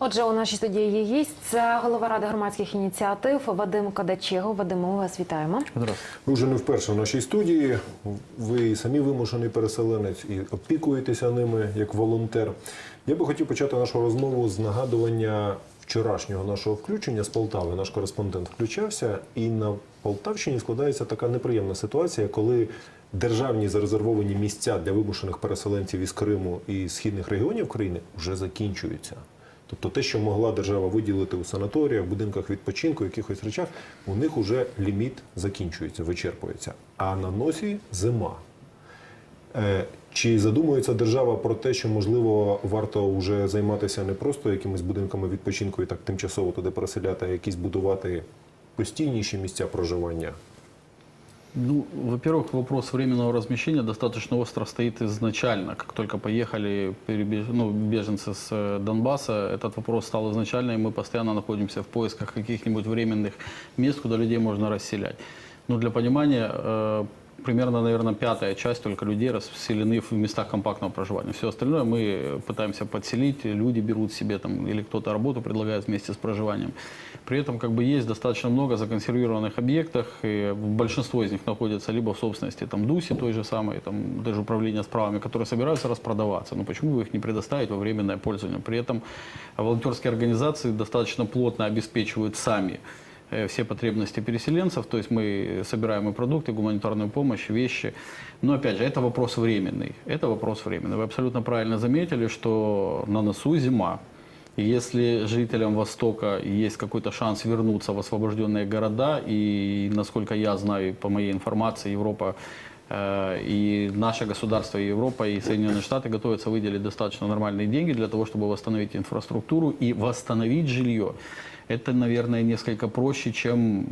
Отже, у нашій студії є гість. Це голова ради громадських ініціатив Вадим Кадачего. Вадим, ми вас вітаємо. Здравствуйте. Ви вже не вперше в нашій студії. Ви самі вимушений переселенець і опікуєтеся ними як волонтер. Я би хотів почати нашу розмову з нагадування вчорашнього нашого включення з Полтави. Наш кореспондент включався, і на Полтавщині складається така неприємна ситуація, коли державні зарезервовані місця для вимушених переселенців із Криму і східних регіонів країни вже закінчуються. Тобто те, що могла держава виділити у санаторіях, будинках відпочинку, якихось речах, у них вже ліміт закінчується, вичерпується. А на носі зима. Е, Чи задумується держава про те, що можливо варто вже займатися не просто якимись будинками відпочинку і так тимчасово туди переселяти, а якісь будувати постійніші місця проживання? Ну, во-первых, вопрос временного размещения достаточно остро стоит изначально. Как только поехали перебеж... ну, беженцы с э, Донбасса, этот вопрос стал изначально, и мы постоянно находимся в поисках каких-нибудь временных мест, куда людей можно расселять. Ну, для понимания, э, примерно, наверное, пятая часть только людей расселены в местах компактного проживания. Все остальное мы пытаемся подселить, люди берут себе там, или кто-то работу предлагает вместе с проживанием. При этом как бы есть достаточно много законсервированных объектов, и большинство из них находится либо в собственности там ДУСи той же самой, там даже управления с правами, которые собираются распродаваться. Но почему бы их не предоставить во временное пользование? При этом волонтерские организации достаточно плотно обеспечивают сами все потребности переселенцев, то есть мы собираем и продукты, гуманитарную помощь, вещи. Но опять же, это вопрос временный. Это вопрос временный. Вы абсолютно правильно заметили, что на носу зима. И если жителям Востока есть какой-то шанс вернуться в освобожденные города, и насколько я знаю, по моей информации, Европа э, и наше государство, и Европа, и Соединенные Штаты готовятся выделить достаточно нормальные деньги для того, чтобы восстановить инфраструктуру и восстановить жилье. Это, наверное, несколько проще, чем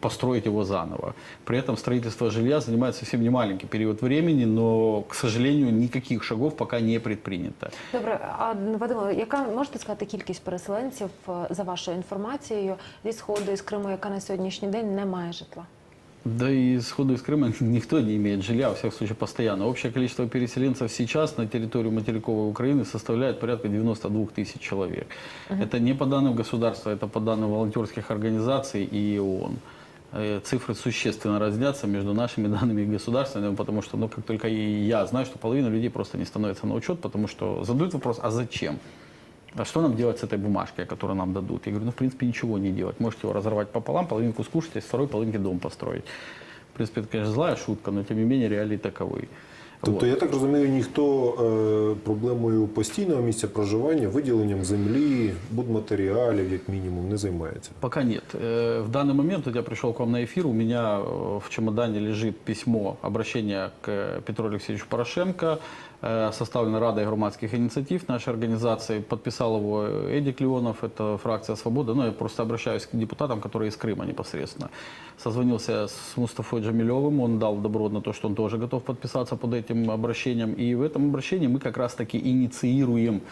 построить его заново. При этом строительство жилья занимает совсем немаленький период времени, но, к сожалению, никаких шагов пока не предпринято. Добре, а Вадиме, яка можете сказати кількість переселенців за вашою інформацією зі сходу із Криму, яка на сьогоднішній день не має житла? Да и сходу из Крыма никто не имеет жилья, во всяком случае, постоянно. Общее количество переселенцев сейчас на территорию материковой Украины составляет порядка 92 тысяч человек. Это не по данным государства, это по данным волонтерских организаций и ООН. Э, Цифры существенно разнятся между нашими данными и государственными, потому что, ну, как только и я знаю, что половина людей просто не становится на учет, потому что задают вопрос, а зачем? А что нам делать с этой бумажкой, которую нам дадут? Я говорю, ну, в принципе, ничего не делать. Можете его разорвать пополам, половинку скушать, а из второй половинки дом построить. В принципе, это, конечно, злая шутка, но, тем не менее, реалии таковы. Тобто, Вот. я так розумію, ніхто е, проблемою постійного місця проживання, виділенням землі, будматеріалів, як мінімум, не займається. Пока нет. Э, В данный момент, вот я пришел к вам на эфир, у меня э, в чемодане лежит письмо, обращение к Петру Алексеевичу Порошенко, э, составлено Радой громадских инициатив нашей организации. Подписал его Эдик Леонов, это фракция «Свобода». Ну, я просто обращаюсь к депутатам, которые из Крыма непосредственно. Созвонился с Мустафой Джамилевым, он дал добро на то, что он тоже готов подписаться под этим обращением. И в этом обращении мы как раз-таки инициируем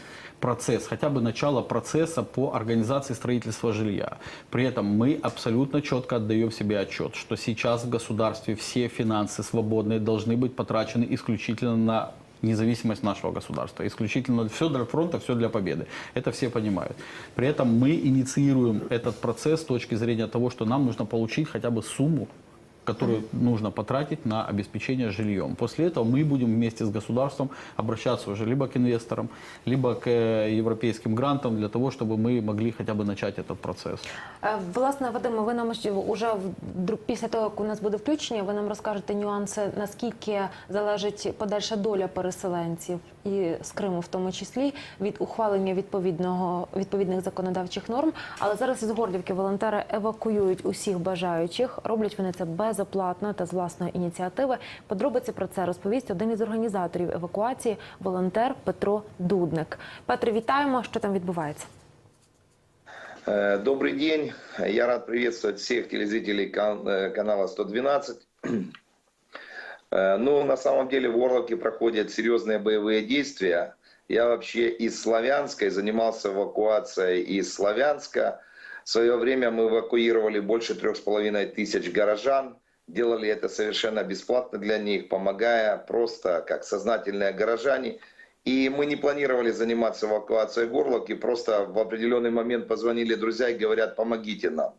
процесс, хотя бы начало процесса по организации строительства жилья. При этом мы абсолютно четко отдаем себе отчет, что сейчас в государстве все финансы свободные должны быть потрачены исключительно на независимость нашего государства. Исключительно все для фронта, все для победы. Это все понимают. При этом мы инициируем этот процесс с точки зрения того, что нам нужно получить хотя бы сумму, которую нужно потратить на обеспечение жильем. После этого мы будем вместе с государством обращаться уже либо к инвесторам, либо к э, европейским грантам для того, чтобы мы могли хотя бы начать этот процесс. Е, Власне, Вадиме, ви нам ще уже вдруг- після того, як у нас буде включення, ви нам розкажете нюанси, наскільки залежить подальша доля переселенців і з Криму, в тому числі, від ухвалення відповідного відповідних законодавчих норм. Але зараз із Горлівки волонтери евакуюють усіх бажаючих. Роблять вони це безоплатно та з власної ініціативи. Подробиці про це розповість один із організаторів евакуації, волонтер Петро Дудник. Петре, вітаємо. Що там відбувається? Э, Добрый день. Я рад приветствовать всех телезрителей кан- э, канала 112. Ну, на самом деле в Орловке проходят серьезные боевые действия. Я вообще из Славянска и занимался эвакуацией из Славянска. В свое время мы эвакуировали больше трех с половиной тысяч горожан. Делали это совершенно бесплатно для них, помогая просто как сознательные горожане И мы не планировали заниматься эвакуацией Горловки, просто в определенный момент позвонили друзья и говорят, помогите нам.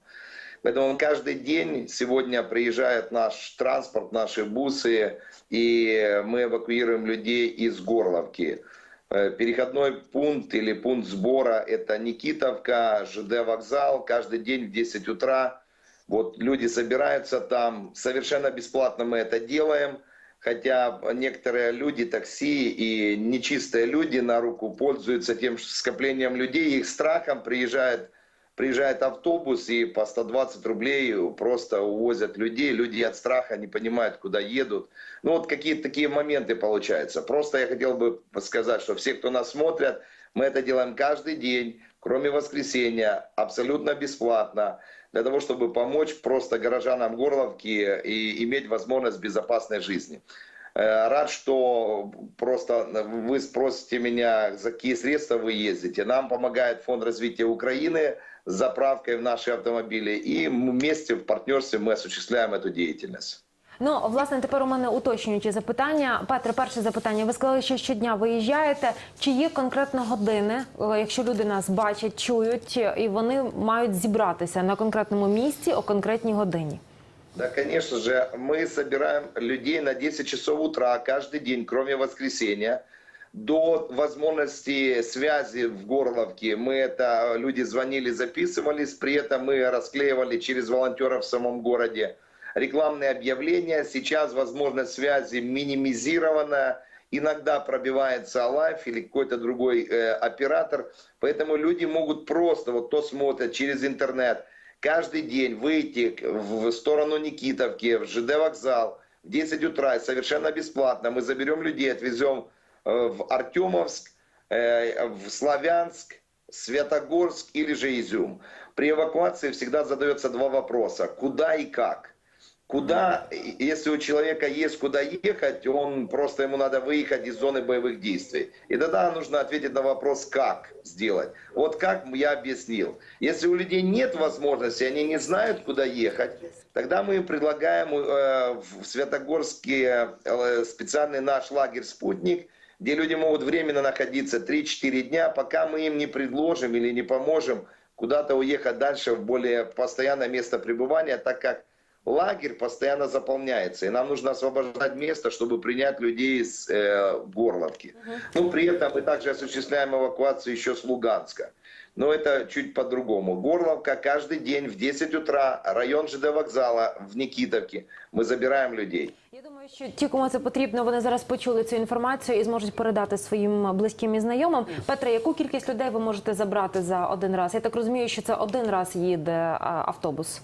Поэтому каждый день сегодня приезжает наш транспорт, наши бусы, и мы эвакуируем людей из Горловки. Э, Переходной пункт или пункт сбора – это Никитовка, ЖД вокзал. Каждый день в 10 утра вот люди собираются там. Совершенно бесплатно мы это делаем. Хотя некоторые люди, такси и нечистые люди на руку пользуются тем скоплением людей, их страхом приезжает, приезжает автобус и по 120 рублей просто увозят людей. Люди от страха не понимают, куда едут. Ну вот какие-то такие моменты получаются. Просто я хотел бы сказать, что все, кто нас смотрят, мы это делаем каждый день, кроме воскресенья, абсолютно бесплатно для того, чтобы помочь просто горожанам Горловки и иметь возможность безопасной жизни. Э, Рад, что просто вы спросите меня, за какие средства вы ездите. Нам помогает Фонд развития Украины с заправкой в наши автомобили. И мы вместе в партнерстве мы осуществляем эту деятельность. Ну, власне, тепер у мене уточнюючі запитання. Петре, перше запитання. Ви сказали, що щодня виїжджаєте. Чи є конкретно години, е, якщо люди нас бачать, чують, і вони мають зібратися на конкретному місці о конкретній годині? Да, конечно же, мы собираем людей на 10 часов утра каждый день, кроме воскресенья. До возможности связи в Горловке мы это, люди звонили, записывались, при этом мы расклеивали через волонтеров в самом городе рекламные объявления. Сейчас возможность связи минимизирована, иногда пробивается лайф или какой-то другой э, оператор, поэтому люди могут просто, вот кто смотрит через интернет, каждый день выйти в сторону Никитовки, в ЖД вокзал в 10 утра совершенно бесплатно. Мы заберем людей, отвезем в Артемовск, э, в Славянск, Светогорск или же Изюм. При эвакуации всегда задается два вопроса. Куда и как? Куда, если у человека есть куда ехать, он просто ему надо выехать из зоны боевых действий. И тогда нужно ответить на вопрос, как сделать. Вот как я объяснил. Если у людей нет возможности, они не знают, куда ехать, тогда мы предлагаем э, в Светогорске э, специальный наш лагерь «Спутник», где люди могут временно находиться 3-4 дня, пока мы им не предложим или не поможем куда-то уехать дальше в более постоянное место пребывания, так как лагерь постоянно заполняется, и нам нужно освобождать место, чтобы принять людей из э, Горловки. Ну, при этом мы также осуществляем эвакуацию еще с Луганска. Но это чуть по-другому. Горловка каждый день в 10 утра, район ЖД вокзала в Никитовке. Мы забираем людей. Я думаю, що ті, кому це потрібно, вони зараз почули цю інформацію і зможуть передати своїм близьким і знайомим. Петре, яку кількість людей ви можете забрати за один раз? Я так розумію, що це один раз їде а, автобус.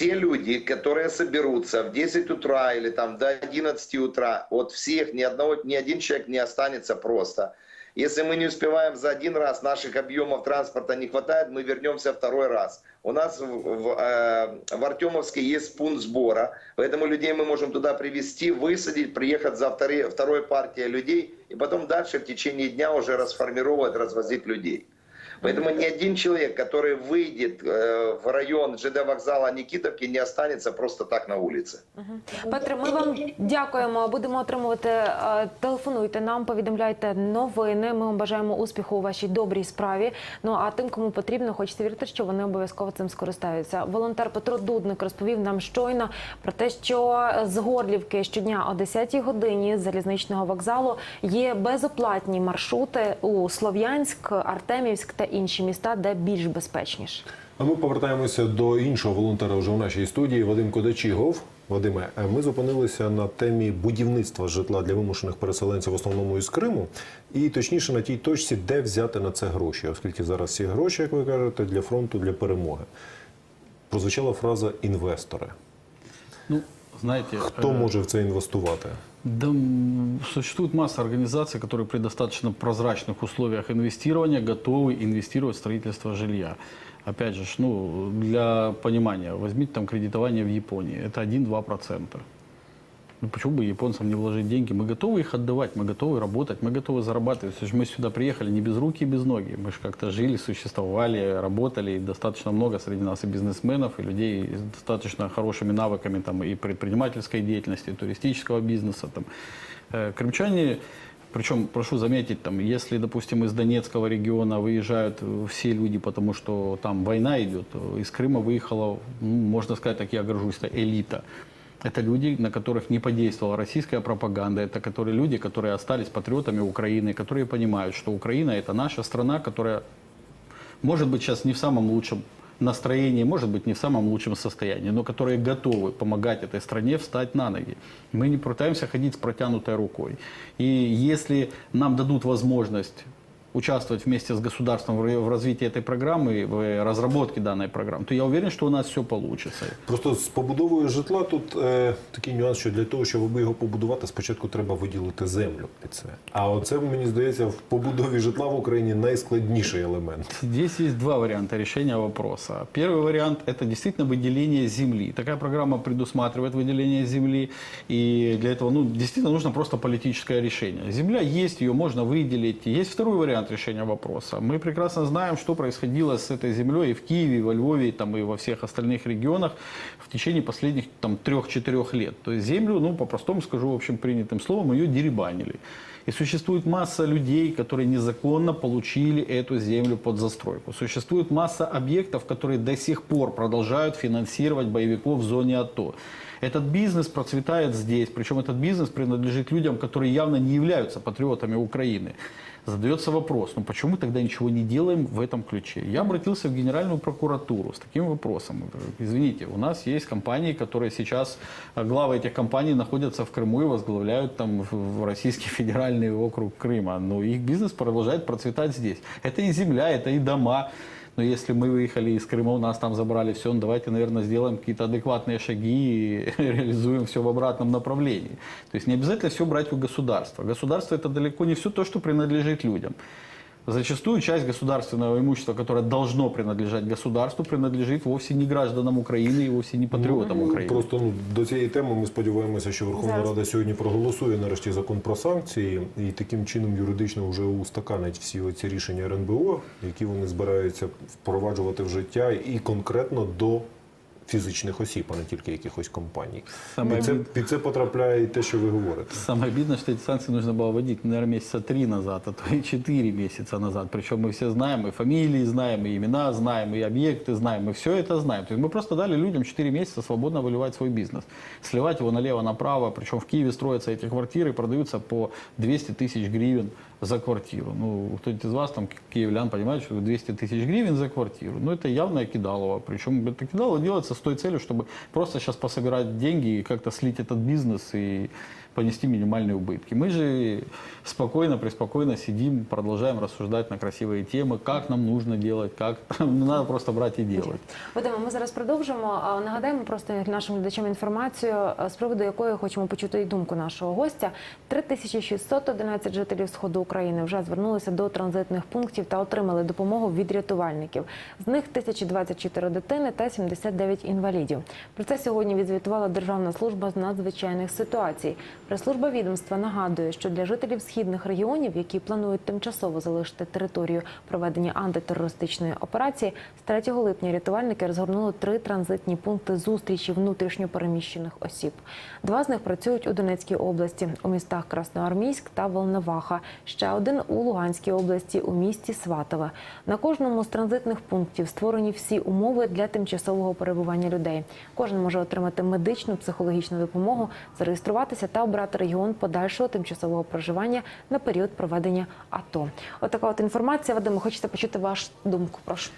те люди, которые соберутся в 10 утра или там до 11 утра, от всех ни одного, ни один человек не останется просто. Если мы не успеваем за один раз, наших объемов транспорта не хватает, мы вернемся второй раз. У нас в, в, э, в Артемовске есть пункт сбора, поэтому людей мы можем туда привезти, высадить, приехать за вторые, второй партией людей, и потом дальше в течение дня уже расформировать, развозить людей. Поэтому ни один человек, который выйдет э, в район ЖД вокзала Никитовки, не останется просто так на улице. Петре, ми вам дякуємо. Будемо отримувати. е, Телефонуйте нам, повідомляйте новини. Ми вам бажаємо успіху у вашій добрій справі. Ну а тим, кому потрібно, хочеться вірити, що вони обов'язково цим скористаються. Волонтер Петро Дудник розповів нам щойно про те, що з Горлівки щодня о 10-й годині з залізничного вокзалу є безоплатні маршрути у Слов'янськ, Артемівськ та інші міста, де більш безпечніше. А ми повертаємося до іншого волонтера вже в нашій студії Вадим Кодачігов. Вадиме, е, ми зупинилися на темі будівництва житла для вимушених переселенців, в основному із Криму, і точніше на тій точці, де взяти на це гроші, оскільки зараз ці гроші, як ви кажете, для фронту, для перемоги. Прозвучала фраза інвестори. Ну, знаете, Хто э, може в це інвестувати? Да, существует масса организаций, которые при достаточно прозрачных условиях инвестирования готовы инвестировать в строительство жилья. Опять же, ну, для понимания, возьмите там кредитование в Японии, это 1-2%. Ну, почему бы японцам не вложить деньги? Мы готовы их отдавать, мы готовы работать, мы готовы зарабатывать. То есть мы сюда приехали не без руки и без ноги. Мы же как-то жили, существовали, работали. И достаточно много среди нас и бизнесменов, и людей с достаточно хорошими навыками там, и предпринимательской деятельности, и туристического бизнеса. Там. Э, Крымчане Причем, прошу заметить, там, если, допустим, из Донецкого региона выезжают э, все люди, потому что там война идет, то из Крыма выехала, ну, можно сказать, так я горжусь, элита. Это люди, на которых не подействовала российская пропаганда. Это которые люди, которые остались патриотами Украины, которые понимают, что Украина это наша страна, которая может быть сейчас не в самом лучшем настроении, может быть не в самом лучшем состоянии, но которые готовы помогать этой стране встать на ноги. Мы не пытаемся ходить с протянутой рукой. И если нам дадут возможность участвовать вместе с государством в ра- в развитии этой программы, в разработке данной программы, то я уверен, что у нас все получится. Просто з побудовою житла тут е, такий нюанс, що для того, щоб його побудувати, спочатку треба виділити землю під це. А оце мені здається в побудові житла в Україні найскладніший елемент. Здесь есть два варианта решения вопроса. Первый вариант – это действительно выделение земли. Такая программа предусматривает выделение земли, и для этого ну, действительно нужно просто политическое решение. Земля есть, ее можно выделить. Есть второй вариант решения вопроса. Мы прекрасно знаем, что происходило с этой землей и в Киеве, и во Львове, и, там, и во всех остальных регионах в течение последних там, трех-четырех лет. То есть землю, ну, по-простому скажу, в общем, принятым словом, ее деребанили. И существует масса людей, которые незаконно получили эту землю под застройку. Существует масса объектов, которые до сих пор продолжают финансировать боевиков в зоне АТО. Этот бизнес процветает здесь, причем этот бизнес принадлежит людям, которые явно не являются патриотами Украины. Задается вопрос, ну почему тогда ничего не делаем в этом ключе? Я обратился в Генеральную прокуратуру с таким вопросом. Извините, у нас есть компании, которые сейчас, а, главы этих компаний находятся в Крыму и возглавляют там в Российский федеральный округ Крыма. Но их бизнес продолжает процветать здесь. Это и земля, это и дома. Но если мы выехали из Крыма, у нас там забрали все, ну давайте, наверное, сделаем какие-то адекватные шаги и реализуем все в обратном направлении. То есть не обязательно все брать у государства. Государство это далеко не все то, что принадлежит людям. Зачастую часть государственного имущества, которое должно принадлежать государству, принадлежит вовсе не гражданам Украины и вовсе не патриотам Украины. Просто ну, до цієї теми ми сподіваємося, що Верховна Зараз. Рада сьогодні проголосує нарешті закон про санкції і таким чином юридично вже устаканить всі оці рішення РНБО, які вони збираються впроваджувати в життя і конкретно до фізичних осіб, а не тільки якихось компаній. Саме Під це, бід- під це потрапляє і те, що ви говорите. Самое обидное, что эти санкции нужно было вводить, наверное, месяца три назад, а то и четыре месяца назад. Причем мы все знаем, и фамилии знаем, и имена знаем, и объекты знаем, и все это знаем. То есть мы просто дали людям 4 месяца свободно выливать свой бизнес. Сливать его налево-направо. Причем в Киеве строятся эти квартиры, продаются по 200 тысяч гривен за квартиру. Ну, кто-нибудь из вас, там, киевлян, понимает, что 200 тысяч гривен за квартиру. Ну, это явное кидалово. Причем это кидалово делается с той целью, чтобы просто сейчас пособирать деньги и как-то слить этот бизнес и понести минимальные убытки. Мы же спокойно, преспокойно сидим, продолжаем рассуждать на красивые темы, как нам нужно делать, как надо просто брать и делать. Вадиме, ми зараз продовжимо. А, Нагадаємо просто нашим глядачам інформацію, а, з приводу якої хочемо почути і думку нашого гостя. 3611 жителів сходу України вже звернулися до транзитних пунктів та отримали допомогу від рятувальників. З них 1024 дитини та 79 інвалідів. Про це сьогодні відзвітувала Державна служба з надзвичайних ситуацій. Прес-служба відомства нагадує, що для жителів східних регіонів, які планують тимчасово залишити територію проведення антитерористичної операції, з 3 липня рятувальники розгорнули три транзитні пункти зустрічі внутрішньопереміщених осіб. Два з них працюють у Донецькій області у містах Красноармійськ та Волноваха. Ще один у Луганській області у місті Сватове. На кожному з транзитних пунктів створені всі умови для тимчасового перебування людей. Кожен може отримати медичну психологічну допомогу, зареєструватися та обрати регіон подальшого тимчасового проживання на період проведення АТО. Отака от інформація. Вадиме, хочете почути вашу думку? Прошу.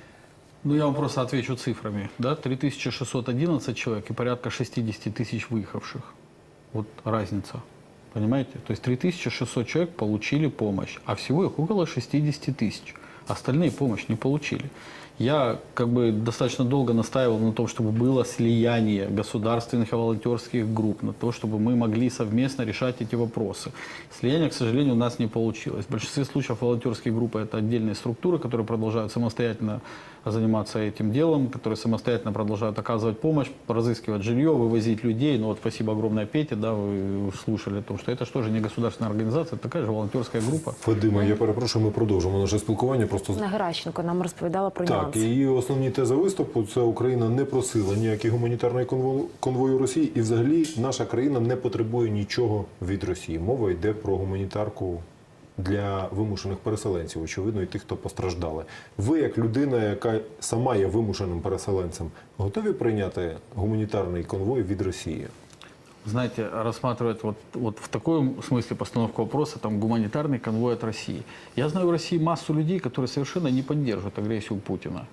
Ну, я вам просто отвечу цифрами. Да? 3611 человек и порядка 60 тысяч выехавших. Вот разница. Понимаете? То есть 3600 человек получили помощь, а всего их около 60 тысяч. Остальные помощь не получили. Я как бы достаточно долго настаивал на том, чтобы было слияние государственных и волонтерских групп, на то, чтобы мы могли совместно решать эти вопросы. Слияние, к сожалению, у нас не получилось. В большинстве случаев волонтерские группы – это отдельные структуры, которые продолжают самостоятельно заниматься этим делом, которые самостоятельно продолжают оказывать помощь, разыскивать жилье, вывозить людей. Ну вот спасибо огромное Пете, да, вы слушали о том, что это что же не государственная организация, это такая же волонтерская группа. Фадиме, я перепрошую, ми продовжимо наше спілкування. Просто На Геращенко нам розповідала про Так, нюанси. і її основні тези виступу це Україна не просила ніяких гуманітарної конво- конвою Росії, і взагалі наша країна не потребує нічого від Росії. Мова йде про гуманітарку для вимушених переселенців, очевидно, і тих, хто постраждали. Ви, як людина, яка сама є вимушеним переселенцем, готові прийняти гуманітарний конвой від Росії? Знаете, рассматривать вот, вот в таком смысле постановку вопроса, там гуманитарный конвой от России. Я знаю в России массу людей, которые совершенно не поддерживают агрессию Путина.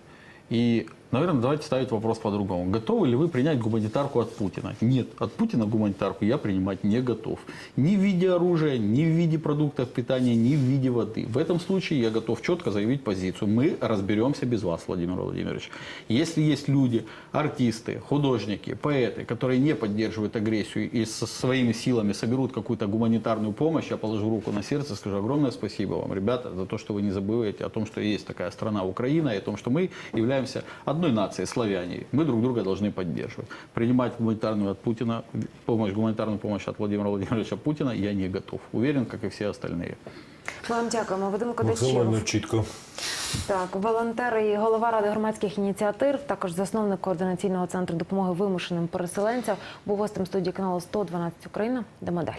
И, наверное, давайте ставить вопрос по-другому. Готовы ли вы принять гуманитарку от Путина? Нет, от Путина гуманитарку я принимать не готов. Ни в виде оружия, ни в виде продуктов питания, ни в виде воды. В этом случае я готов четко заявить позицию. Мы разберемся без вас, Владимир Владимирович. Если есть люди, артисты, художники, поэты, которые не поддерживают агрессию и со своими силами соберут какую-то гуманитарную помощь, я положу руку на сердце, скажу огромное спасибо вам, ребята, за то, что вы не забываете о том, что есть такая страна Украина, и о том, что мы являемся одной нацией, славяне. Мы друг друга должны поддерживать. Принимать гуманитарную от Путина, помощь, гуманитарную помощь от Владимира Владимировича Путина я не готов. Уверен, как и все остальные. Ми вам дякуємо. Вадим Максимально Кодачів, чітко. так, волонтер і голова ради громадських ініціатив, також засновник координаційного центру допомоги вимушеним переселенцям, був гостем студії каналу 112 Україна. Йдемо далі.